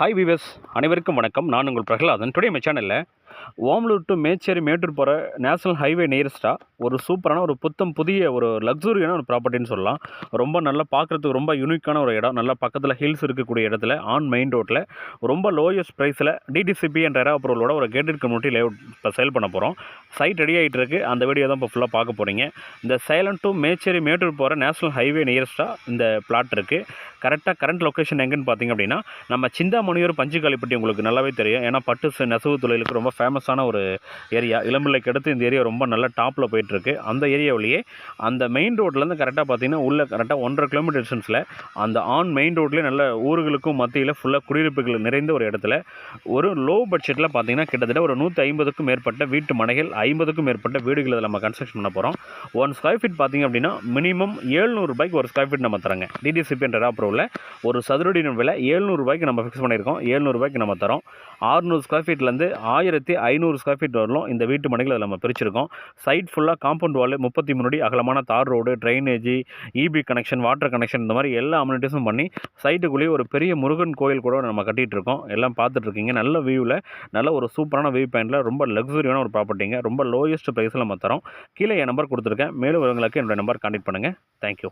Hi viewers அனைவருக்கும் வணக்கம். நான் உங்கள் பிரகலாதன். டுடே மை சேனலில் ஓமலூர் டு மேச்சேரி மேட்டூர் போகிற நேஷனல் ஹைவே நியரஸ்ட்டாக ஒரு சூப்பரான ஒரு புத்தம் புதிய ஒரு லக்ஸுரியான ஒரு ப்ராப்பர்ட்டின்னு சொல்லலாம். ரொம்ப நல்லா பார்க்குறதுக்கு ரொம்ப யூனிக்கான ஒரு இடம். நல்லா பக்கத்தில் ஹில்ஸ் இருக்கக்கூடிய இடத்துல ஆன் மெயின் ரோட்டில் ரொம்ப லோயஸ்ட் ப்ரைஸில் டிடிசிபி என்ற இடம் அப்ரூவலோட ஒரு கேட்டட் கம்யூனிட்டி லேஅவுட் இப்போ சேல் பண்ண போகிறோம் சைட் ரெடி ஆகிட்டு இருக்குது அந்த வீடியோ தான் இப்போ ஃபுல்லாக பார்க்க போகிறீங்க இந்த சைலண்ட் டு மேச்சேரி மேட்டூர் போகிற நேஷனல் ஹைவே நியரஸ்ட்டாக இந்த பிளாட் இருக்குது கரெக்டாக கரண்ட் லொக்கேஷன் எங்கேன்னு பார்த்தீங்க அப்படின்னா நம்ம சிந்தாமணியூர் பஞ்சுக்காலிப்பட்டி உங்களுக்கு நல்லாவே தெரியும். ஏன்னா பட்டு நெசவு தொழிலுக்கு ரொம்ப ஃபேமஸான ஒரு ஏரியா இளம்பிள்ளைக்கு அடுத்து இந்த ஏரியா ரொம்ப நல்ல டாப்பில் போயிட்டுருக்கு. அந்த ஏரியாவிலேயே அந்த மெயின் ரோட்லேருந்து கரெக்டாக பார்த்தீங்கன்னா உள்ள கரெக்டாக ஒன்றரை கிலோமீட்டர் டிஸ்டன்ஸில் அந்த ஆன் மெயின் ரோட்லேயே நல்ல ஊர்களுக்கும் மத்தியில் ஃபுல்லாக குடியிருப்புகள் நிறைந்த ஒரு இடத்துல ஒரு லோ பட்ஜெட்டில் பார்த்தீங்கன்னா கிட்டத்தட்ட ஒரு நூற்றி ஐம்பதுக்கும் மேற்பட்ட வீட்டு மனைகள் ஐம்பதுக்கும் மேற்பட்ட வீடுகள் இதில் நம்ம கன்ஸ்ட்ரக்ஷன் பண்ண போகிறோம் ஒன் ஸ்கொயர் ஃபீட் பார்த்தீங்க அப்படின்னா மினிமம் ரூபாய்க்கு ஒரு ஸ்கொயர் ஃபீட் நம்ம தரங்க டிடிசிபி என்ற அப்ரூவில் ஒரு சதுரடி விலை ரூபாய்க்கு நம்ம ஃபிக்ஸ் பண்ணியிருக்கோம். ஏழ்நூறுபாய்க்கு நம்ம தரோம் ஆறுநூறு ஸ்கொயர் ஃபீட்லேருந்து ஆயிரத்தி ஐநூறு ஸ்கொயர் ஃபீட் வரலும் இந்த வீட்டு மனைகள் அதில் நம்ம பிரிச்சிருக்கோம். சைட் ஃபுல்லாக காம்பவுண்ட் வால் முப்பத்தி மூணு அடி அகலமான தார் road drainage EB connection water connection இந்த மாதிரி எல்லா அம்யூனிட்டிஸும் பண்ணி சைட்டுக்குள்ளேயே ஒரு பெரிய முருகன் கோயில் கூட நம்ம கட்டிகிட்டு இருக்கோம். எல்லாம் பார்த்துட்டு இருக்கீங்க. நல்ல வியூவில் நல்ல ஒரு சூப்பரான வியூ பாயிண்டில் ரொம்ப லக்ஸுரியான ஒரு ப்ராப்பர்ட்டிங்க ரொம்ப லோயஸ்ட் ப்ரைஸில் நம்ம தரோம். கீழே என் நம்பர் கொடுத்துருக்கேன். மேலும் உங்களுக்கு என்னோடய நம்பர் கான்டெக்ட் பண்ணுங்கள் தேங்க்யூ